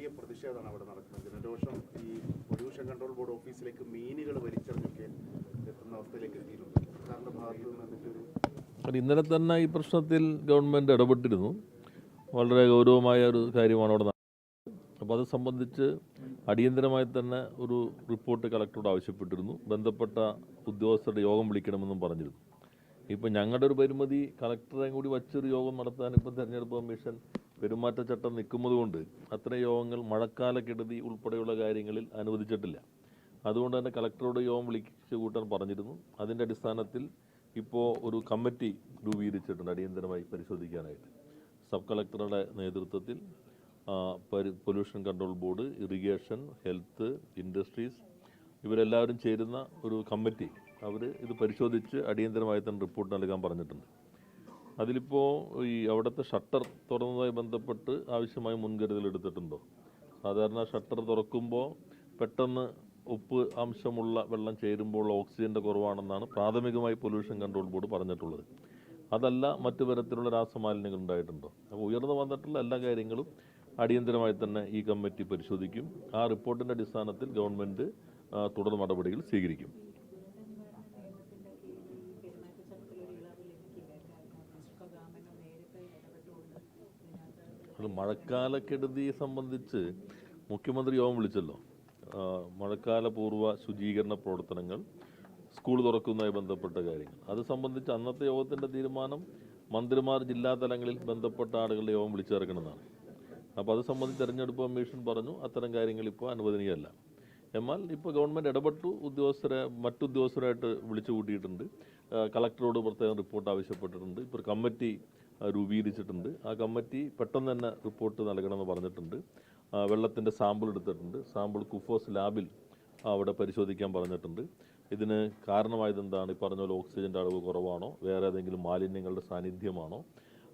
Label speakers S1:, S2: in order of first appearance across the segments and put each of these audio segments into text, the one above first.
S1: വലിയ പ്രതിഷേധമാണ് അവിടെ നടക്കുന്നത്. ജനരോഷം ഈ പൊല്യൂഷൻ കൺട്രോൾ ബോർഡ് ഓഫീസിലേക്ക് മീനുകൾ വലിച്ചെറിഞ്ഞൊക്കെ എത്തുന്ന അവസ്ഥയിലേക്ക് എത്തിയിട്ടുണ്ട്. സർക്കാരിന്റെ ഭാഗത്തു നിന്ന് ഒരു
S2: ഇന്നലെ തന്നെ ഈ പ്രശ്നത്തിൽ ഗവൺമെന്റ് ഇടപെട്ടിരുന്നു. വളരെ ഗൗരവമായ ഒരു കാര്യമാണ് അവിടെ അപ്പോൾ അത് സംബന്ധിച്ച് അടിയന്തരമായി തന്നെ ഒരു റിപ്പോർട്ട് കളക്ടറോട് ആവശ്യപ്പെട്ടിരുന്നു. ബന്ധപ്പെട്ട ഉദ്യോഗസ്ഥരുടെ യോഗം വിളിക്കണമെന്നും പറഞ്ഞിരുന്നു. ഇപ്പോൾ ഞങ്ങളുടെ ഒരു പരിമിതി കളക്ടറെയും കൂടി വച്ചൊരു യോഗം നടത്താൻ ഇപ്പം തെരഞ്ഞെടുപ്പ് കമ്മീഷൻ പെരുമാറ്റച്ചട്ടം നിൽക്കുന്നത് കൊണ്ട് അത്തരം യോഗങ്ങൾ മഴക്കാല കെടുതി ഉൾപ്പെടെയുള്ള കാര്യങ്ങളിൽ അനുവദിച്ചിട്ടില്ല. അതുകൊണ്ട് തന്നെ കളക്ടറോട് യോഗം വിളിച്ചു കൂട്ടാൻ പറഞ്ഞിരുന്നു. അതിന്റെ അടിസ്ഥാനത്തിൽ ഇപ്പോൾ ഒരു കമ്മിറ്റി രൂപീകരിച്ചിട്ടുണ്ട് അടിയന്തരമായി പരിശോധിക്കാനായിട്ട്. സബ് കളക്ടറുടെ നേതൃത്വത്തിൽ pollution control board irrigation health industries ഇവരെല്ലാവരും ചേരുന്ന ഒരു കമ്മിറ്റി അവർ ഇത് പരിശോധിച്ച് അടിയന്തരമായി തന്നെ റിപ്പോർട്ട് നൽകാൻ പറഞ്ഞിട്ടുണ്ട്. അതിലിപ്പോൾ ഈ അവിടുത്തെ ഷട്ടർ തുറന്നതുമായി ബന്ധപ്പെട്ട് ആവശ്യമായ മുൻകരുതൽ എടുത്തിട്ടുണ്ടോ? സാധാരണ ഷട്ടർ തുറക്കുമ്പോൾ പെട്ടെന്ന് ഉപ്പ് അംശമുള്ള വെള്ളം ചേരുമ്പോൾ ഓക്സിജന്റെ കുറവാണെന്നാണ് പ്രാഥമികമായി പൊല്യൂഷൻ കൺട്രോൾ ബോർഡ് പറഞ്ഞിട്ടുള്ളത്. അതല്ല മറ്റു തരത്തിലുള്ള രാസമാലിന്യങ്ങൾ ഉണ്ടായിട്ടുണ്ടോ? അപ്പോൾ ഉയർന്നു വന്നിട്ടുള്ള എല്ലാ കാര്യങ്ങളും അടിയന്തരമായി തന്നെ ഈ കമ്മിറ്റി പരിശോധിക്കും. ആ റിപ്പോർട്ടിന്റെ അടിസ്ഥാനത്തിൽ ഗവൺമെന്റ് തുടർ നടപടികൾ സ്വീകരിക്കും അത് മഴക്കാലക്കെടുതിയെ സംബന്ധിച്ച് മുഖ്യമന്ത്രി യോഗം വിളിച്ചല്ലോ. മഴക്കാലപൂർവ മഴക്കാല പൂർവ ശുചീകരണ പ്രവർത്തനങ്ങൾ സ്കൂൾ തുറക്കുന്നതുമായി ബന്ധപ്പെട്ട കാര്യങ്ങൾ. അത് സംബന്ധിച്ച് അന്നത്തെ യോഗത്തിന്റെ തീരുമാനം മന്ത്രിമാർ ജില്ലാ തലങ്ങളിൽ ബന്ധപ്പെട്ട ആളുകളുടെ യോഗം വിളിച്ചു ചേർക്കണമെന്നാണ് അപ്പോൾ അത് സംബന്ധിച്ച് തെരഞ്ഞെടുപ്പ് കമ്മീഷൻ പറഞ്ഞു അത്തരം കാര്യങ്ങൾ ഇപ്പോൾ അനുവദനീയമല്ല. എന്നാൽ ഇപ്പോൾ ഗവൺമെന്റ് ഇടപെട്ടു ഉദ്യോഗസ്ഥരെ മറ്റുദ്യോഗസ്ഥരായിട്ട് വിളിച്ചു കൂട്ടിയിട്ടുണ്ട്. കളക്ടറോട് പ്രത്യേകം റിപ്പോർട്ട് ആവശ്യപ്പെട്ടിട്ടുണ്ട്. ഇപ്പോൾ കമ്മിറ്റി രൂപീകരിച്ചിട്ടുണ്ട്. ആ കമ്മിറ്റി പെട്ടെന്ന് തന്നെ റിപ്പോർട്ട് നൽകണമെന്ന് പറഞ്ഞിട്ടുണ്ട്. വെള്ളത്തിന്റെ സാമ്പിൾ എടുത്തിട്ടുണ്ട്. സാമ്പിൾ കുഫോസ് ലാബിൽ അവിടെ പരിശോധിക്കാൻ പറഞ്ഞിട്ടുണ്ട്. ഇതിന് കാരണമായത് എന്താണ് ഈ പറഞ്ഞ പോലെ ഓക്സിജന്റെ അളവ് കുറവാണോ? വേറെ ഏതെങ്കിലും മാലിന്യങ്ങളുടെ സാന്നിധ്യമാണോ?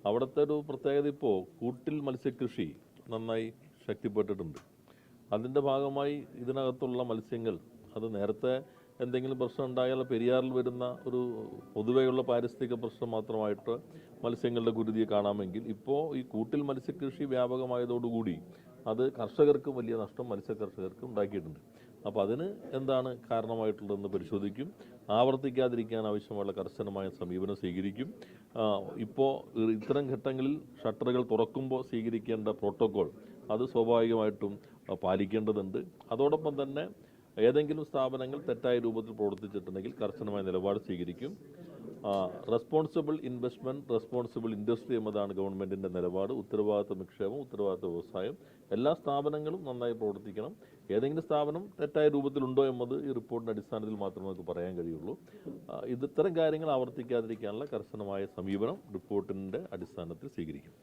S2: അവിടുത്തെ ഒരു പ്രത്യേകത ഇപ്പോൾ കൂട്ടിൽ മത്സ്യകൃഷി നന്നായി ശക്തിപ്പെട്ടിട്ടുണ്ട്. അതിന്റെ ഭാഗമായി ഇതിനകത്തുള്ള മത്സ്യങ്ങൾ അത് നേരത്തെ എന്തെങ്കിലും പ്രശ്നം ഉണ്ടായാൽ പെരിയാറിൽ വരുന്ന ഒരു പൊതുവെയുള്ള പാരിസ്ഥിതിക പ്രശ്നം മാത്രമായിട്ട് മത്സ്യങ്ങളുടെ കുരുതിയെ കാണാമെങ്കിൽ ഇപ്പോൾ ഈ കൂട്ടിൽ മത്സ്യകൃഷി വ്യാപകമായതോടുകൂടി അത് കർഷകർക്ക് വലിയ നഷ്ടം മത്സ്യ കർഷകർക്ക് ഉണ്ടാക്കിയിട്ടുണ്ട്. അപ്പോൾ അതിന് എന്താണ് കാരണമായിട്ടുള്ളതെന്ന് പരിശോധിക്കും. ആവർത്തിക്കാതിരിക്കാൻ ആവശ്യമുള്ള കർശനമായ സമീപനം സ്വീകരിക്കും. ഇപ്പോൾ ഇത്തരം ഘട്ടങ്ങളിൽ ഷട്ടറുകൾ തുറക്കുമ്പോൾ സ്വീകരിക്കേണ്ട പ്രോട്ടോക്കോൾ അത് സ്വാഭാവികമായിട്ടും പാലിക്കേണ്ടതുണ്ട്. അതോടൊപ്പം തന്നെ ഏതെങ്കിലും സ്ഥാപനങ്ങൾ തെറ്റായ രൂപത്തിൽ പ്രവർത്തിച്ചിട്ടുണ്ടെങ്കിൽ കർശനമായ നിലപാട് സ്വീകരിക്കും. റെസ്പോൺസിബിൾ ഇൻവെസ്റ്റ്മെന്റ് റെസ്പോൺസിബിൾ ഇൻഡസ്ട്രി എന്നതാണ് ഗവൺമെന്റിന്റെ നിലപാട്. ഉത്തരവാദിത്വ നിക്ഷേപം ഉത്തരവാദിത്വ വ്യവസായം. എല്ലാ സ്ഥാപനങ്ങളും നന്നായി പ്രവർത്തിക്കണം. ഏതെങ്കിലും സ്ഥാപനം തെറ്റായ രൂപത്തിലുണ്ടോ എന്നത് ഈ റിപ്പോർട്ടിന്റെ അടിസ്ഥാനത്തിൽ മാത്രമേ നമുക്ക് പറയാൻ കഴിയുള്ളൂ. ഇത് ഇത്തരം കാര്യങ്ങൾ ആവർത്തിക്കാതിരിക്കാനുള്ള കർശനമായ സമീപനം റിപ്പോർട്ടിന്റെ അടിസ്ഥാനത്തിൽ സ്വീകരിക്കും.